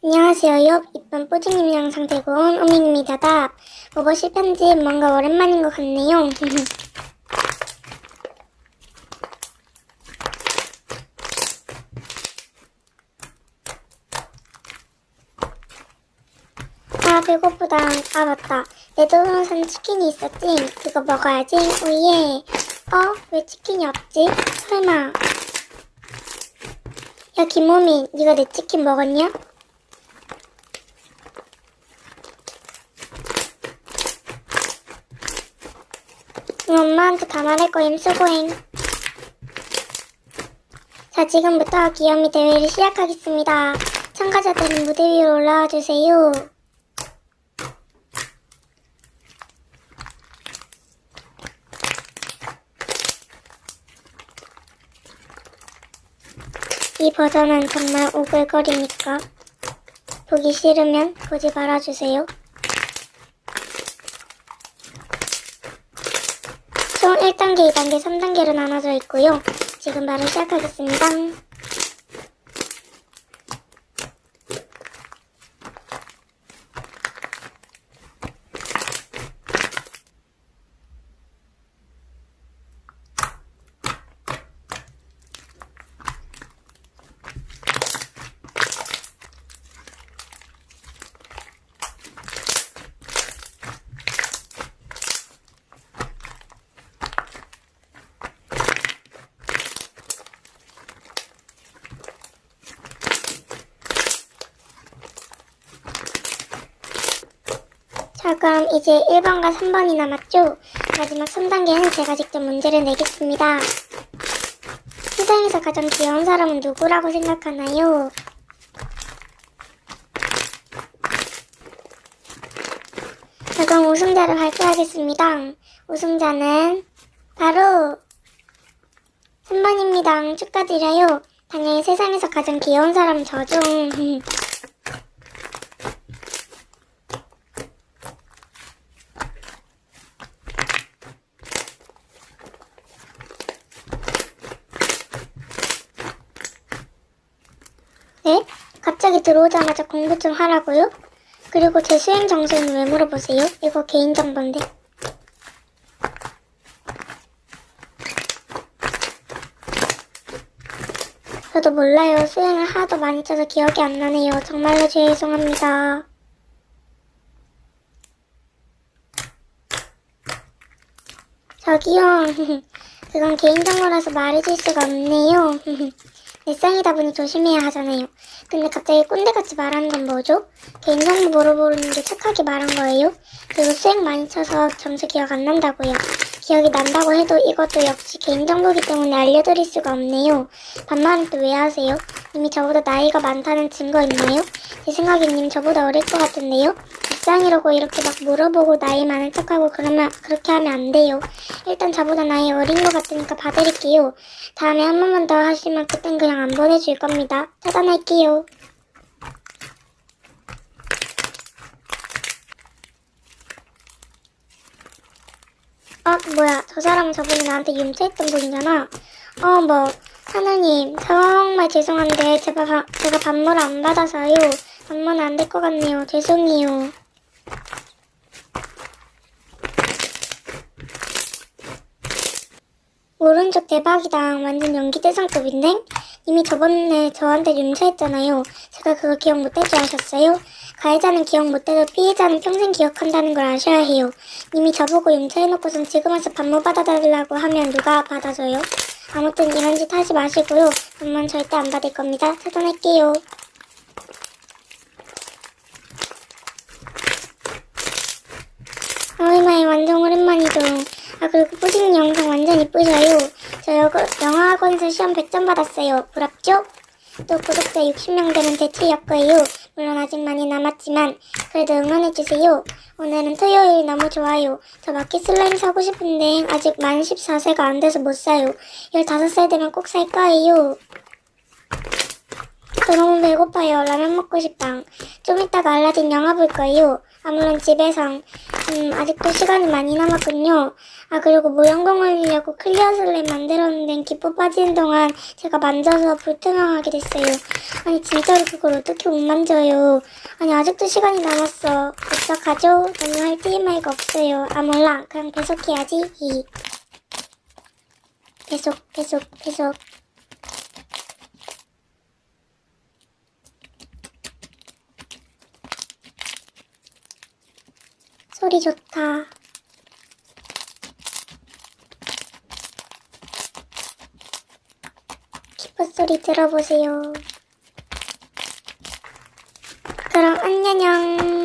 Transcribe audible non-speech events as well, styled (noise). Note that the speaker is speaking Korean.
안녕하세요. 옆 이쁜 뿌지님 영상 들고 온 오밍입니다. 오버실 편집 뭔가 오랜만인 것 같네요. (laughs) 아 배고프다. 아 맞다. 내 돈으로 산 치킨이 있었지? 그거 먹어야지. 오예. 어? 왜 치킨이 없지? 설마. 야 김호민, 네가 내 치킨 먹었냐? 엄마한테 다 말할 거임 수고행. 자, 지금부터 귀요미 대회를 시작하겠습니다. 참가자들은 무대 위로 올라와 주세요. 이 버전은 정말 오글거리니까 보기 싫으면 보지 말아주세요. 1단계, 2단계, 3단계로 나눠져 있고요. 지금 바로 시작하겠습니다. 자, 그럼 이제 1번과 3번이 남았죠? 마지막 3단계는 제가 직접 문제를 내겠습니다. 세상에서 가장 귀여운 사람은 누구라고 생각하나요? 자, 그럼 우승자를 발표하겠습니다. 우승자는 바로 3번입니다. 축하드려요. 당연히 세상에서 가장 귀여운 사람은 저죠. (laughs) 네? 갑자기 들어오자마자 공부 좀 하라고요? 그리고 제 수행 장소는 왜 물어보세요? 이거 개인정보인데. 저도 몰라요. 수행을 하도 많이 쳐서 기억이 안 나네요. 정말로 죄송합니다. 저기요. (laughs) 그건 개인정보라서 말해줄 수가 없네요. (laughs) 내 쌍이다 보니 조심해야 하잖아요. 근데 갑자기 꼰대같이 말하는 건 뭐죠? 개인정보 물어보는 게 착하게 말한 거예요? 그리고 수행 많이 쳐서 점수 기억 안 난다고요. 기억이 난다고 해도 이것도 역시 개인정보기 때문에 알려드릴 수가 없네요. 반말은 또 왜 하세요? 이미 저보다 나이가 많다는 증거 있나요? 제 생각엔 님 저보다 어릴 것 같은데요? 입상이라고 이렇게 막 물어보고 나이 많은 척하고 그러면 그렇게 하면 안 돼요. 일단 저보다 나이 어린 것 같으니까 봐드릴게요. 다음에 한 번만 더 하시면 그땐 그냥 안 보내줄 겁니다. 차단할게요. 어, 뭐야. 저 사람은 저번에 나한테 윤퇴했던 분이잖아. 어, 뭐. 하나님, 정말 죄송한데, 제가, 바- 제가 반모를 안 받아서요. 반모는 안될 것 같네요. 죄송해요. 오른쪽 대박이다. 완전 연기 대상급인데? 이미 저번에 저한테 윤차했잖아요. 제가 그거 기억 못할 줄 아셨어요? 가해자는 기억 못해도 피해자는 평생 기억한다는 걸 아셔야 해요. 이미 저보고 윤차해놓고선 지금 와서 반모 받아달라고 하면 누가 받아줘요? 아무튼 이런 짓 하지 마시고요. 반만 절대 안 받을 겁니다. 차단할게요. 어이마이 완전 오랜만이죠. 아 그리고 뿌딩 영상 완전 이쁘셔요. 저 영어, 영어학원에서 시험 100점 받았어요. 부럽죠? 또 구독자 60명 되면 대체할 거예요. 물론 아직 많이 남았지만 그래도 응원해주세요. 오늘은 토요일 너무 좋아요. 저 마켓 슬라임 사고 싶은데 아직 만 14세가 안 돼서 못 사요. 15살 되면 꼭 살 거예요. 저 너무 배고파요. 라면 먹고 싶당. 좀 이따가 알라딘 영화 볼 거예요. 아, 물론 집에상. 음, 아직도 시간이 많이 남았군요. 아, 그리고 모형공 올리려고 클리어 슬램 만들었는데 기포 빠지는 동안 제가 만져서 불투명하게 됐어요. 아니, 진짜로 그걸 어떻게 못 만져요. 아니, 아직도 시간이 남았어. 어떡하죠? 너무 할 TMI가 없어요. 아, 몰라. 그냥 계속해야지. 히. 계속, 계속, 계속. 소리 좋다. 기포 소리 들어보세요. 그럼 안녕녕.